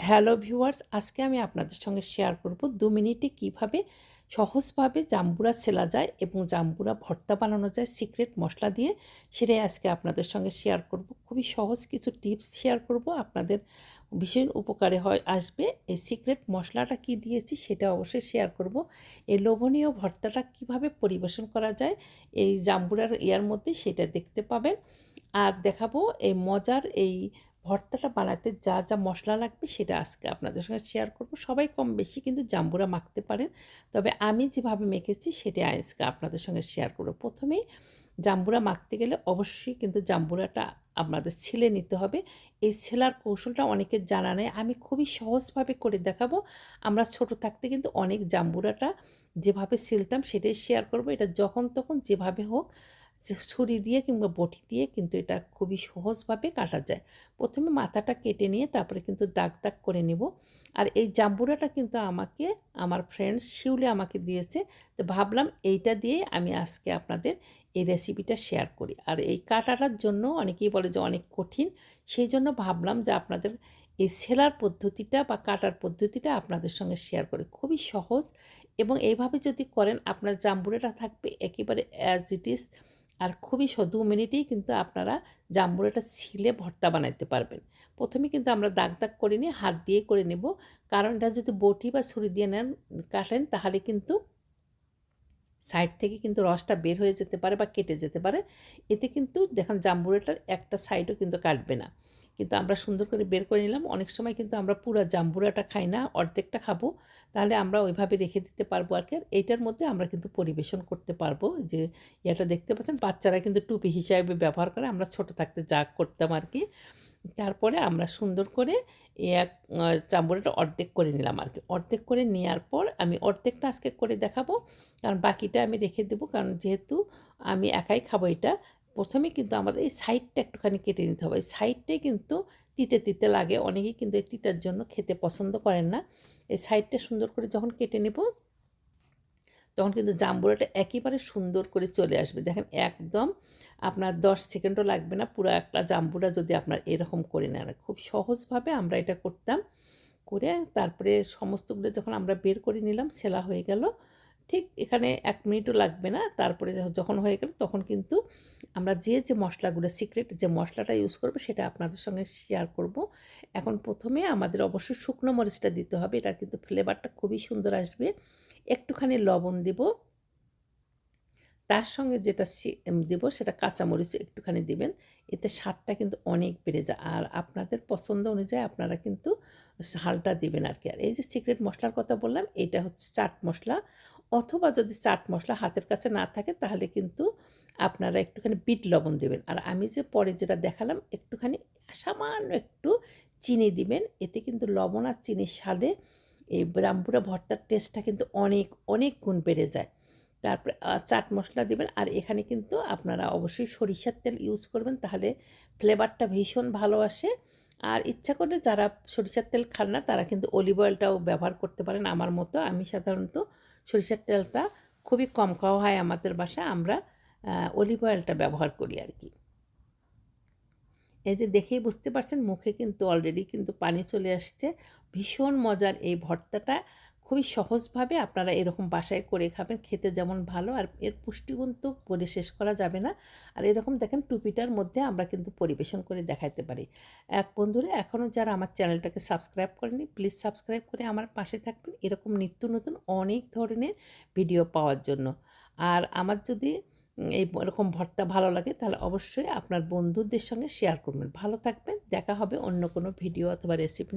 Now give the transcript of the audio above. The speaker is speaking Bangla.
হ্যালো ভিউয়ার্স, আজকে আমি আপনাদের সঙ্গে শেয়ার করব দু মিনিটে কীভাবে সহজভাবে জাম্বুরা ছেলা যায় এবং জাম্বুরা ভর্তা বানানো যায় সিক্রেট মশলা দিয়ে, সেটাই আজকে আপনাদের সঙ্গে শেয়ার করব। খুবই সহজ কিছু টিপস শেয়ার করব, আপনাদের ভীষণ উপকারে হয়, আসবে। এই সিক্রেট মশলাটা কি দিয়েছি সেটা অবশ্যই শেয়ার করব। এই লোভনীয় ভর্তাটা কীভাবে পরিবেশন করা যায়, এই জাম্বুরার ইয়ার মধ্যে সেটা দেখতে পাবেন। আর দেখাবো এই মজার এই ভর্তাটা বানাতে যা যা মশলা লাগবে সেটা আজকে আপনাদের সঙ্গে শেয়ার করব। সবাই কম বেশি কিন্তু জাম্বুরা মাখতে পারেন। তবে আমি যেভাবে মেখেছি সেটা আজকে আপনাদের সঙ্গে শেয়ার করব। প্রথমেই জাম্বুরা মাখতে গেলে অবশ্যই কিন্তু জাম্বুরাটা আপনাদের ছিলে নিতে হবে। এই ছেলার কৌশলটা অনেকের জানা নেই। আমি খুবই সহজভাবে করে দেখাবো। আমরা ছোট থাকতে কিন্তু অনেক জাম্বুরাটা যেভাবে ছিলতাম সেটাই শেয়ার করব। এটা যখন তখন যেভাবে হোক ছুরি দিয়ে কিংবা বটি দিয়ে কিন্তু এটা খুবই সহজভাবে কাটা যায়। প্রথমে মাথাটা কেটে নিয়ে তারপরে কিন্তু দাগ দাগ করে নেব। আর এই জাম্বুরাটা কিন্তু আমাকে, আমার ফ্রেন্ডস শিউলে আমাকে দিয়েছে। তো ভাবলাম এইটা দিয়ে আমি আজকে আপনাদের এই রেসিপিটা শেয়ার করি। আর এই কাটাটার জন্য অনেকেই বলে যে অনেক কঠিন। সেই জন্য ভাবলাম যে আপনাদের এই সেলার পদ্ধতিটা বা কাটার পদ্ধতিটা আপনাদের সঙ্গে শেয়ার করি। খুবই সহজ। এবং এইভাবে যদি করেন, আপনার জাম্বুরাটা থাকবে একেবারে অ্যাজ ইট ইজ আর খুবই দু মিনিটেই কিন্তু আপনারা জাম্বুরাটা ছিলে ভর্তা বানাইতে পারবেন। প্রথমে কিন্তু আমরা দাগ দাগ করে নিয়ে হাত দিয়ে করে নেব। কারণ এটা যদি বটি বা ছুরি দিয়ে নেন, কাটেন, তাহলে কিন্তু সাইড থেকে কিন্তু রসটা বের হয়ে যেতে পারে বা কেটে যেতে পারে। এতে কিন্তু দেখেন জাম্বুরাটার একটা সাইডও কিন্তু কাটবে না। কিন্তু আমরা সুন্দর করে বের করে নিলাম। অনেক সময় কিন্তু আমরা পুরো জাম্বুরাটা খাই না, অর্ধেকটা খাব। তাহলে আমরা ওইভাবে রেখে দিতে পারব আর কি। এইটার মধ্যে আমরা কিন্তু পরিবেশন করতে পারব। যে এটা দেখতে পাচ্ছেন, বাচ্চারা কিন্তু টুপি হিসাবে ব্যবহার করে। আমরা ছোট থাকতে যা করতাম আর কি। তারপরে আমরা সুন্দর করে এক চাম্বুরাটা অর্ধেক করে নিলাম আর কি। অর্ধেক করে নেওয়ার পর আমি অর্ধেকটা আজকে করে দেখাবো। কারণ বাকিটা আমি রেখে দেবো। কারণ যেহেতু আমি একাই খাব এটা প্রথমে কিন্তু আমাদের এই সাইডটা একটুখানি কেটে নিতে হবে। এই সাইডটাই কিন্তু তিতে তিতে লাগে। অনেকেই কিন্তু এই তিতার জন্য খেতে পছন্দ করেন না। এই সাইডটা সুন্দর করে যখন কেটে নেব, তখন কিন্তু জাম্বুরাটা একেবারে সুন্দর করে চলে আসবে। দেখেন একদম আপনার দশ সেকেন্ডও লাগবে না। পুরো একটা জাম্বুরা যদি আপনার এরকম করে নেন। খুব সহজভাবে আমরা এটা করতাম। করে তারপরে সমস্তগুলো যখন আমরা বের করে নিলাম, সেলা হয়ে গেল। ঠিক এখানে এক মিনিটও লাগবে না। তারপরে যখন হয়ে গেল তখন কিন্তু আমরা যে যে মশলাগুলো সিক্রেট যে মশলাটা ইউজ করব সেটা আপনাদের সঙ্গে শেয়ার করব। এখন প্রথমে আমাদের অবশ্যই শুকনো মরিচটা দিতে হবে। এটা কিন্তু ফ্লেভারটা খুবই সুন্দর আসবে। একটুখানি লবণ দেব। তার সঙ্গে যেটা দেব সেটা কাঁচামরিচ একটুখানি দিবেন। এতে স্বাদটা কিন্তু অনেক বেড়ে যায়। আর আপনাদের পছন্দ অনুযায়ী আপনারা কিন্তু ঝালটা দেবেন আর কি আর এই যে সিক্রেট মশলার কথা বললাম, এটা হচ্ছে চাট মশলা। অথবা যদি চাট মশলা হাতের কাছে না থাকে, তাহলে কিন্তু আপনারা একটুখানি বিট লবণ দেবেন। আর আমি যে পরে যেটা দেখালাম, একটুখানি সামান্য একটু চিনি দিবেন। এতে কিন্তু লবণ আর চিনির স্বাদে এই জাম্বুরা ভর্তার টেস্টটা কিন্তু অনেক অনেক গুণ বেড়ে যায়। তারপরে চাট মশলা দেবেন। আর এখানে কিন্তু আপনারা অবশ্যই সরিষার তেল ইউজ করবেন, তাহলে ফ্লেভারটা ভীষণ ভালো আসে। আর ইচ্ছা করলে যারা সরিষার তেল খান না, তারা কিন্তু অলিভ অয়েলটাও ব্যবহার করতে পারেন। আমার মতো, আমি সাধারণত সরিষার তেলটা খুবই কম খাওয়া হয় আমাদের বাসায়, আমরা অলিভ অয়েলটা ব্যবহার করি আর কি। এই যে দেখেই বুঝতে পারছেন, মুখে কিন্তু অলরেডি কিন্তু পানি চলে আসছে। ভীষণ মজার এই ভর্তাটা। খুবই সহজভাবে আপনারা এরকম বাসায় করে খাবেন, খেতে যেমন ভালো আর এর পুষ্টিগুণ তো বলে শেষ করা যাবে না। আর এরকম দেখেন টুপিটার মধ্যে আমরা কিন্তু পরিবেশন করে দেখাতে পারি। এক বন্ধুরা এখনও যারা আমার চ্যানেলটাকে সাবস্ক্রাইব করেনি, প্লিজ সাবস্ক্রাইব করে আমার পাশে থাকবেন এরকম নিত্য নতুন অনেক ধরনের ভিডিও পাওয়ার জন্য। আর আমার যদি এই এরকম ভর্তা ভালো লাগে, তাহলে অবশ্যই আপনার বন্ধুদের সঙ্গে শেয়ার করবেন। ভালো থাকবেন, দেখা হবে অন্য কোনো ভিডিও অথবা রেসিপি